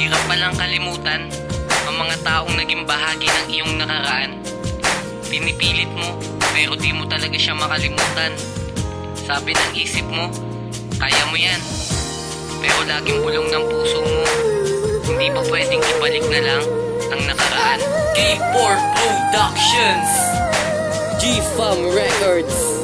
Mahirap palang kalimutan ang mga taong naging bahagi ng iyong nakaraan. Pinipilit mo, pero di mo talaga siya makalimutan. Sabi ng isip mo, kaya mo yan. Pero laging bulong ng puso mo. Hindi pa pwedeng ibalik na lang ang nakaraan. K4 Productions G-Fam Records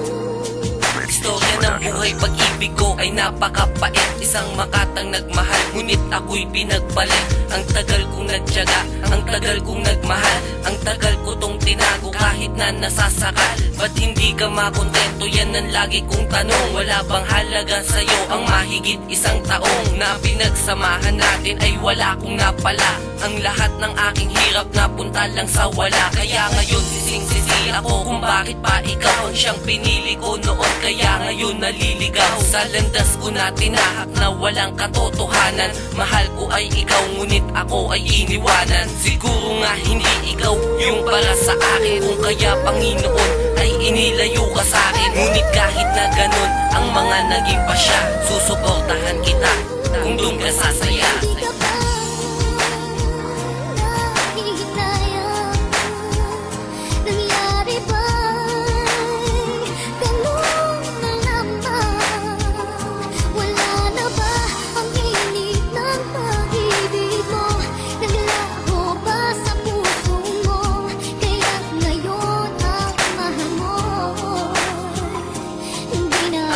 Istorya ng buhay pag-ibig ko ay napakapait Isang makatang nagmahal Ngunit ako'y pinagpalit Ang tagal kong nagtyaga Ang tagal kong nagmahal. Ang tagal ko tong tinago Kahit na nasasakal. Ba't hindi ka makontento? Yan ang lagi kong tanong. Wala bang halaga sa'yo Ang mahigit isang taong Na pinagsamahan natin? Ay wala kong napala. Ang lahat ng aking hirap napunta lang sa wala. Kaya ngayon sising-sisi ako Kung bakit pa ikaw ang siyang pinili ko noon Kaya ngayon naliligaw. Sa landas ko na tinahak na walang katotohanan. Mahal ko ay ikaw ngunit ako ay iniwanan. Siguro nga hindi ikaw yung para sa akin. Kung kaya Panginoon ay inilayo ka sa akin. Ngunit kahit na ganun ang mga naging pasya Susuportahan kita. Kung doon ka sasaya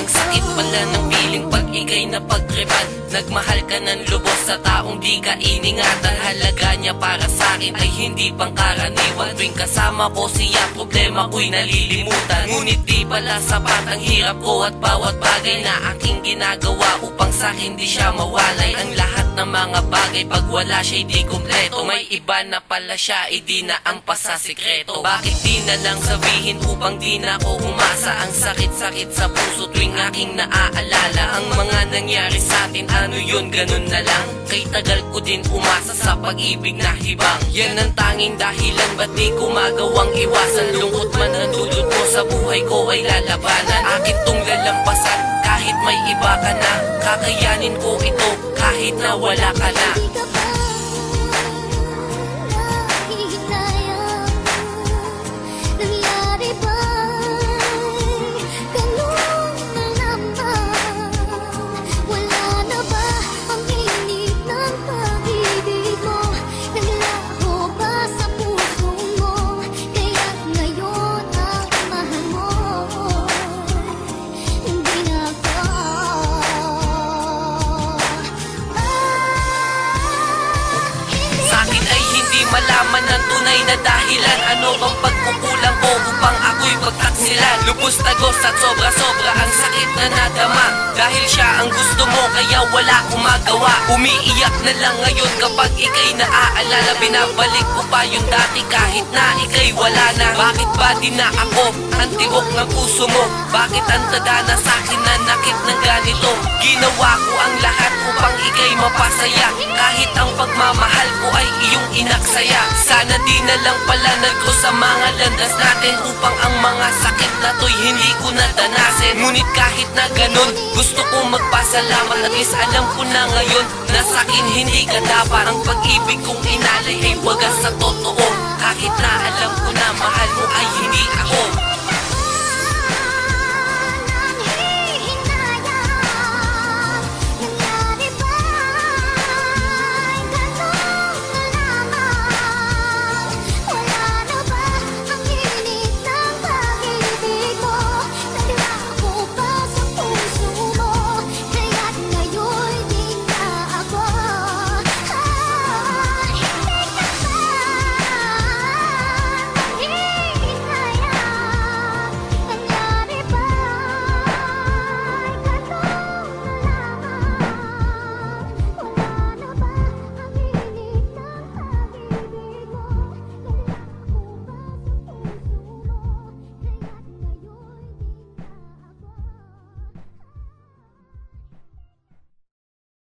Ang sakit pala ng piling pag ikay napagtripan Nagmahal ka ng lubos sa taong di ka iningatan Halaga niya para sa akin ay hindi pangkaraniwan. Tuwing kasama ko siya problema ko'y nalilimutan. Ngunit di pala sapat ang hirap ko at bawat bagay na aking ginagawa Upang sa akin di siya mawalay. Ang lahat ng mga bagay pag wala siya'y di kompleto May iba na pala siya, hindi na ang sa sikreto Bakit di na lang sabihin upang di na ako umasa? Ang sakit-sakit sa puso tuwing aking naaalala. Ang mga nangyari sa atin, ano yun, ganun na lang. Kay tagal ko din umasa sa pag-ibig na hibang. Yan ang tanging dahilan, ba't di ko magawang iwasan? Lungkot man ang dulot mo sa buhay ko ay lalabanan. Akin tong lalampasan, kahit may iba ka na Kakayanin ko ito, kahit na wala ka na malaman ang tunay na dahilan. Ano bang pagkukulang ko pagtaksilan Lubos tagos at sobra-sobra ang sakit na nadama. Dahil siya ang gusto mo kaya wala akong magawa Umiiyak na lang ngayon kapag ikay naaalala. Binabalik ko pa yung dati kahit na ikay wala na. Bakit ba di na ako ang tibok ng puso mo? Bakit ang tadana sa akin na nakit ng ganito? Ginawa ko ang lahat upang ikay mapasaya. Kahit ang pagmamahal ko ay iyong inaksaya. Sana di na lang pala nagko sa mga landas natin Upang ang mga sakit na to'y hindi ko nadanasin Ngunit kahit na ganun, gusto ko magpasalamat At least alam ko na ngayon na sa hindi ka dapat. Ang pag-ibig kong inalay ay wagas sa totoo Kahit na alam ko